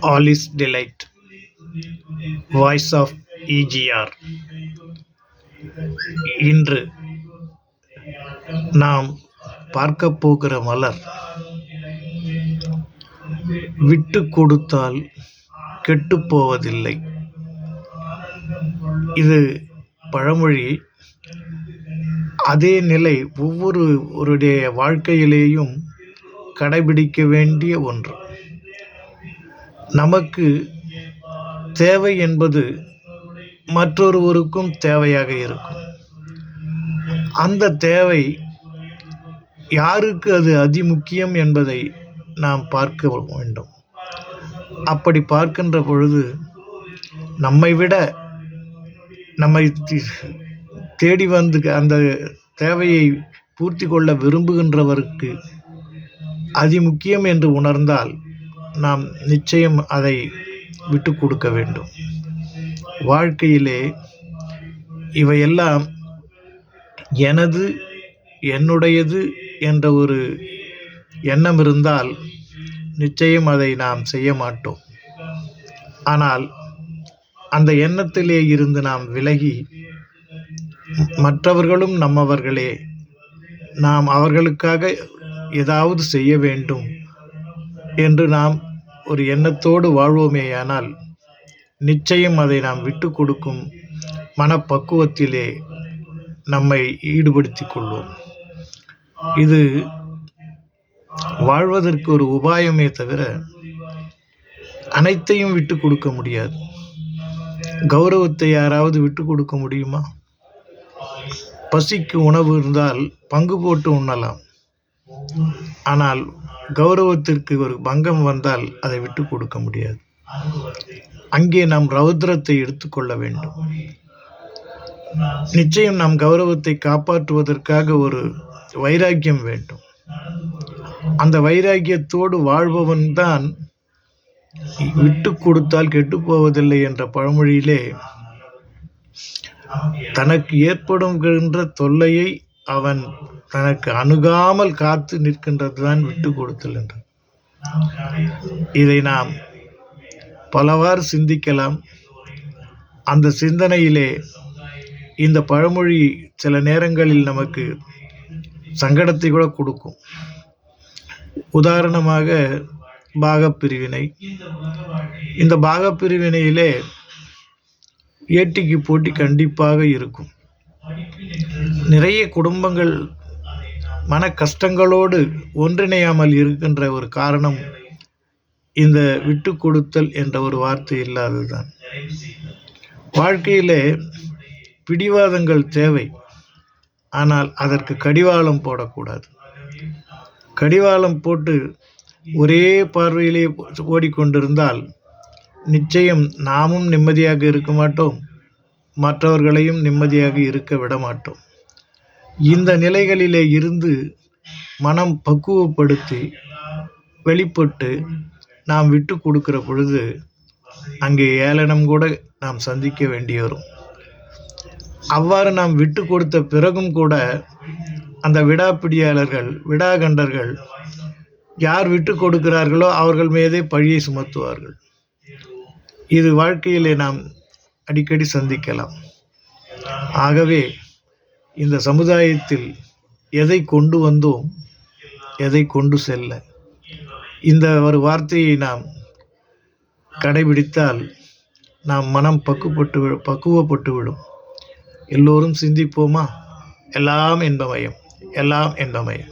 Alice delight voice of EGR இன்று நாம் பார்க்க போகிற மலர் விட்டு கொடுத்தால் கெட்டுப் போவதில்லை. இது பழமொழி. அதே நிலை ஒவ்வொருவருடைய வாழ்க்கையிலேயும் கடைபிடிக்க வேண்டிய ஒன்று. நமக்கு தேவை என்பது மற்றொருவருக்கும் தேவையாக இருக்கும். அந்த தேவை யாருக்கு அது அதிமுக்கியம் என்பதை நாம் பார்க்க வேண்டும். அப்படி பார்க்கின்ற பொழுது நம்மை விட நம்மை தேடி வந்து அந்த தேவையை பூர்த்தி கொள்ள விரும்புகின்றவருக்கு அதிமுக்கியம் என்று உணர்ந்தால் நாம் நிச்சயம் அதை விட்டு கொடுக்க வேண்டும். வாழ்க்கையிலே இவையெல்லாம் எனது என்னுடையது என்ற ஒரு எண்ணம் இருந்தால் நிச்சயம் அதை நாம் செய்ய மாட்டோம். ஆனால் அந்த எண்ணத்திலே இருந்து நாம் விலகி மற்றவர்களும் நம்மவர்களே நாம் அவர்களுக்காக ஏதாவது செய்ய வேண்டும் என்று நாம் ஒரு எண்ணத்தோடு வாழ்வோமேயானால் நிச்சயம் அதை நாம் விட்டு கொடுக்கும் மனப்பக்குவத்திலே நம்மை ஈடுபடுத்தி கொள்வோம். இது வாழ்வதற்கு ஒரு உபாயமே தவிர அனைத்தையும் விட்டு கொடுக்க முடியாது. கௌரவத்தை யாராவது விட்டு கொடுக்க முடியுமா? பசிக்கு உணவு இருந்தால் பங்கு போட்டு உண்ணலாம். ஆனால் கௌரவத்திற்கு ஒரு பங்கம் வந்தால் அதை விட்டு கொடுக்க முடியாது. அங்கே நாம் ரௌத்ரத்தை எடுத்துக்கொள்ள வேண்டும். நிச்சயம் நாம் கௌரவத்தை காப்பாற்றுவதற்காக ஒரு வைராக்கியம் வேண்டும். அந்த வைராக்கியத்தோடு வாழ்பவன் தான் விட்டு கொடுத்தால் கெட்டு போவதில்லை என்ற பழமொழியிலே தனக்கு ஏற்படுகின்ற தொல்லையை அவன் தனக்கு அணுகாமல் காத்து நிற்கின்றதுதான் விட்டு கொடுத்தல் என்று. இதை நாம் பலவாறு சிந்திக்கலாம். அந்த சிந்தனையிலே இந்த பழமொழி சில நேரங்களில் நமக்கு சங்கடத்தை கூட கொடுக்கும். உதாரணமாக பாகப்பிரிவினை. இந்த பாகப்பிரிவினையிலே ஏட்டிக்கு போட்டி கண்டிப்பாக இருக்கும். நிறைய குடும்பங்கள் மன கஷ்டங்களோடு ஒன்றிணையாமல் இருக்கின்ற ஒரு காரணம் இந்த விட்டு கொடுத்தல் என்ற ஒரு வார்த்தை இல்லாததுதான். வாழ்க்கையிலே பிடிவாதங்கள் தேவை. ஆனால் அதற்கு கடிவாளம் போடக்கூடாது. கடிவாளம் போட்டு ஒரே பார்வையிலே ஓடிக்கொண்டிருந்தால் நிச்சயம் நாமும் நிம்மதியாக இருக்க மாட்டோம். மற்றவர்களையும் நிம்மதியாக இருக்க விட மாட்டோம் இந்த நிலைகளிலே இருந்து மனம் பக்குவப்படுத்தி வெளிப்பட்டு நாம் விட்டு கொடுக்கிற பொழுது அங்கே ஏளனம் கூட நாம் சந்திக்க வேண்டி வரும் அவ்வாறு நாம் விட்டு கொடுத்த பிறகும் கூட அந்த விடாப்பிடியாளர்கள் விடாகண்டர்கள் யார் விட்டு கொடுக்கிறார்களோ அவர்கள் மீதே பழியை சுமத்துவார்கள். இது வாழ்க்கையிலே நாம் அடிக்கடி சந்திக்கலாம். ஆகவே இந்த சமுதாயத்தில் எதை கொண்டு வந்தோம் எதை கொண்டு செல்ல? இந்த ஒரு வார்த்தையை நாம் கடைபிடித்தால் நாம் மனம் பக்குப்பட்டு பக்குவப்பட்டு விடும். எல்லோரும் சிந்திப்போமா? எல்லாம் என்பமயம் எல்லாம் என்பமயம்